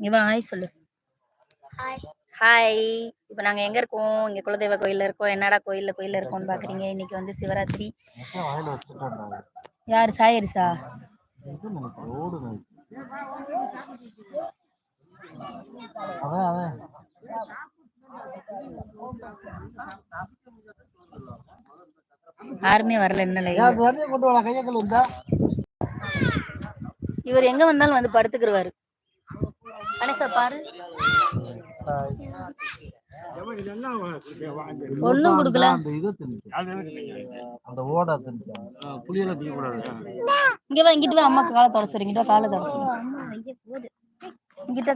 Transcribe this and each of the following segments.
இவன் ஹாய் சொல்லு. Hi hi இப்போ நாங்கள் எங்கே இருக்கோம்? இங்கே குலதெய்வ கோயிலில் இருக்கோம். என்னடா கோயிலில் கோயிலில் இருக்கோம்னு பார்க்குறீங்க இன்னைக்கு வந்து சிவராத்திரி. யார்? சாயரிசா? யாருமே வரல என்ன இவர் எங்கே வந்தாலும் வந்து படுத்துக்கிருவாரு. கணேசா பாரு. ஒண்ணும் கொடுக்கல. அந்த இதை அந்த ஓடா இங்க வா இங்கிட்டு வா அம்மா காலை தொடச்சு இங்கிட்ட காலை தொடச்சு இங்கிட்ட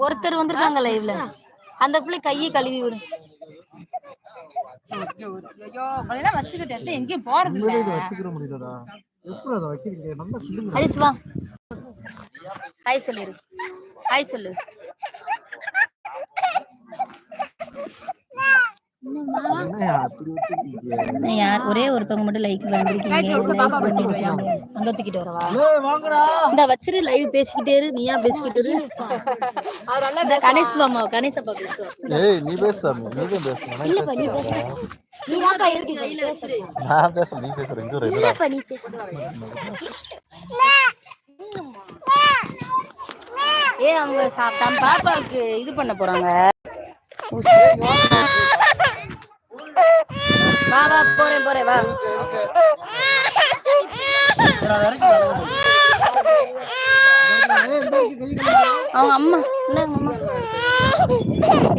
ஒருத்தர் வந்திருக்காங்க லைவ்ல அந்த பிள்ளை கையை கழுவி விடு. ஐயோ வச்சுக்கிட்டு எங்கேயும் போறது எப்படி அதை வைக்கிறீங்க? நல்லா சொல்லுங்க. ஹரிஸ் வா. ஹாய் சொல்லிரு. ஹாய் சொல்லு என்னய்யா அப்படி வச்சிருக்கீங்க என்ன யார் ஒரே ஒருத்தவங்க மட்டும் லைக் பண்ணிருக்கீங்க அங்க தூக்கிட்டு வரவா? ஏய் வாங்கடா. இந்த வச்சிரு லைவ் பேசிக்கிட்டே இரு நீயா பேசிக்கிட்டு இரு? இந்த கணேஷ் மாமா கணேஷ் அப்பா பேசுவோம் ஏய் நீ பேச நீ தான் பேசணும். நான் பேசுறேன் நீ பேசுற இங்க ஒரு இதுடா. ஏ அவங்க சாப்பிட்டா பாப்பாவுக்கு இது பண்ண போறாங்க. வா வா போறேன் போறேன் வா. அவங்க அம்மா என்ன அம்மா.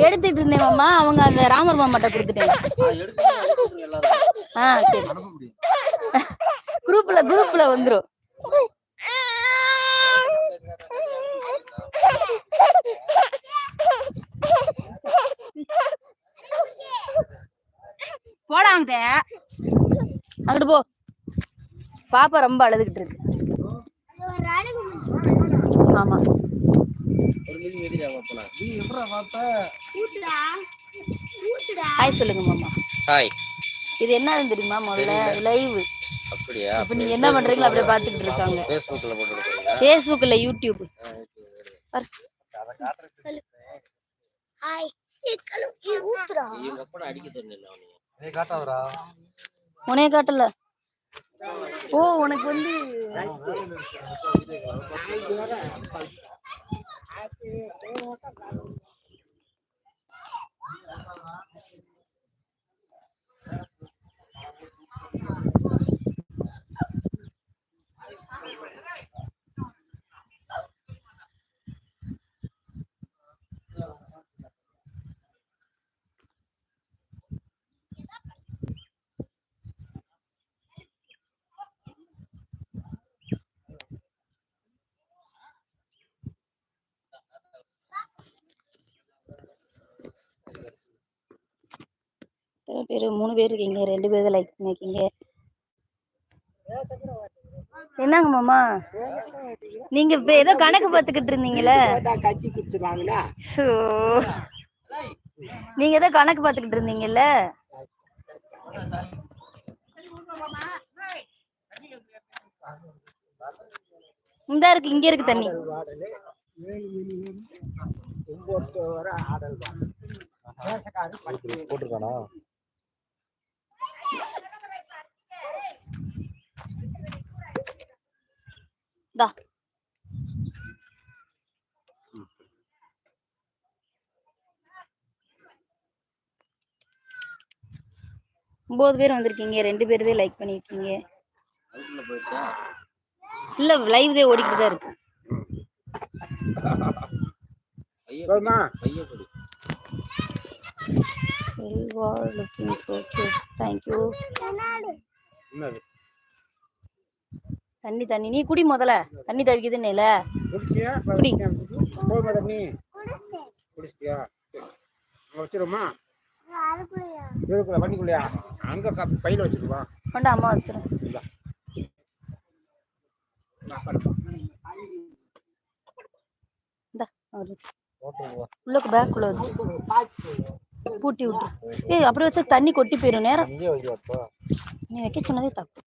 எடுத்துட்டு இருந்தேன் மாமா அவங்க அந்த ராமர் மாமாட்ட கொடுத்துட்டேன். ஆ சரி. குரூப்ல குரூப்ல வந்துரும். போடாங்க அங்கிட்டு போ. பாப்பா ரொம்ப அழுதுகிட்டு இருக்கு. ஆமா. ஹாய் சொல்லுங்க மாமா. ஹாய் இது என்னன்னு தெரியுமா முதல்ல? லைவ் அப்படியா? இப்ப நீங்க என்ன பண்றீங்களோ அப்படியே பாத்துக்கிட்டு இருக்காங்க. ஃபேஸ்புக்கில் போட்டுருக்கீங்களா ஃபேஸ்புக் இல்ல யூடியூப். ஹாய் அடிக்க உனைய காட்டல. ஓ உனக்கு வந்து பேர் மூணு பேர் இருக்கீங்க ரெண்டு பேர் தான் லைக் பண்ணிருக்கீங்க. என்னங்க மாமா? நீங்க இப்ப ஏதோ கணக்கு பார்த்துக்கிட்டு இருந்தீங்களே கட்சி குடிச்சிருவாங்களா ஷோ. நீங்க ஏதோ கணக்கு பார்த்துக்கிட்டு இருந்தீங்கல்ல? இந்த இருக்கு இங்க இருக்கு தண்ணி. ஒன்பது போட்டிருக்கானா? தா ஒன்பது பேர் வந்திருக்கீங்க ரெண்டு பேர் தான் லைக் போயிடுச்சா இல்ல லைவ் தான் ஓடிக்கிட்டு தான் இருக்கு looking so cute thank you என்னது? தண்ணி தண்ணி. நீ குடி முதல்ல. தண்ணி தவிக்குதுன்னு இல்ல. குடிச்சியா? குடி. போதுமா தண்ணி குடிச்சிட்டியா? அங்கே வச்சிருமா இதுக்குள்ள வண்டிக்குள்ளையா? அங்கே பையில் வச்சிருவா கொண்டா அம்மா வச்சிரு. இந்தா. இந்தா அவர் வச்சு. போட்டுருவா உள்ளக்கு பேக்குள்ள வச்சு. பூட்டி விட்டு. ஏய் அப்படி வச்சா தண்ணி கொட்டி போயிடும் நேரம். நீ வைக்க சொன்னதே தப்பு.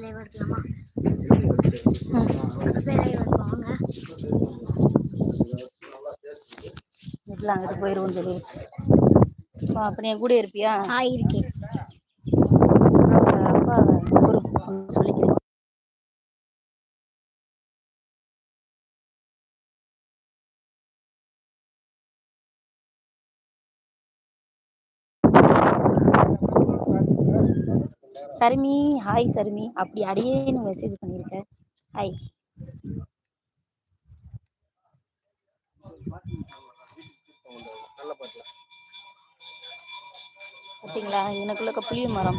எடுக்கலாமா மொபைல் லைவ் எடுப்பாங்க இதெல்லாம் அங்கிட்டு சொல்லிடுச்சு அப்பா, நீ கூட இருப்பியா? ஆ இருக்கேன். அப்பா ஒரு ஒண்ணு சருமி ஹாய் சருமி. அப்படி அடியேன்னு மெசேஜ் பண்ணியிருக்க ஹாய் பார்த்தீங்களா எனக்குள்ளக்க புளிய மரம்.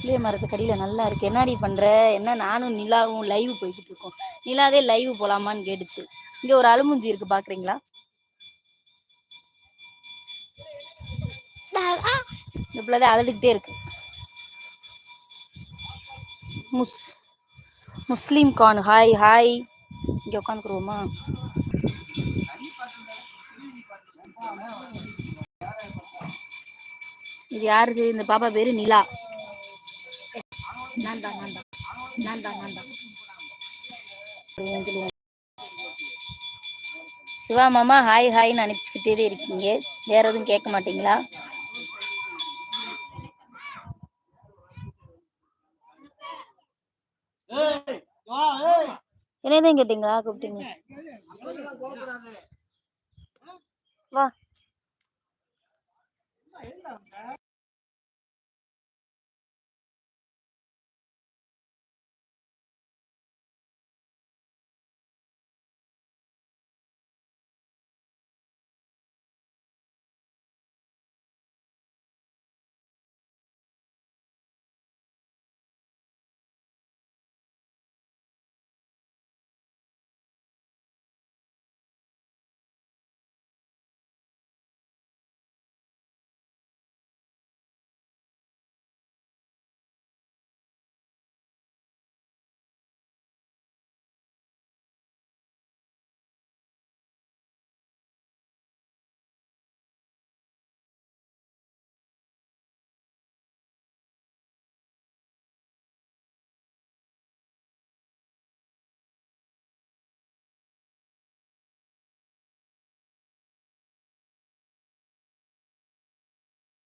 புளிய மரத்துக்கு அடியில் நல்லா இருக்கு. என்னடி பண்ற? என்ன நானும் நிலாவும் லைவ் போய்கிட்டு இருக்கோம். நிலாதே லைவ் போலாமான்னு கேட்டுச்சு. இங்க ஒரு அழுமூஞ்சி இருக்கு பாக்குறீங்களா? இந்த பிள்ளை அழுதுகிட்டே இருக்கு. முஸ் முஸ்லீம் கான் ஹாய் ஹாய் இங்க உட்காந்துக்குருவோமா இது யாரு? இந்த பாப்பா பேரு நிலா. நான் தான் நான் தான் நான் தான் நான் தான் சொல்லுங்க, சொல்லுங்க. சிவா மாமா ஹாய் ஹாய்னு அனுப்பிச்சுக்கிட்டே இருக்கீங்க. வேற எதுவும் கேட்க மாட்டீங்களா? என்னதான் கேட்டீங்களா? கூப்பிட்டீங்க. வா.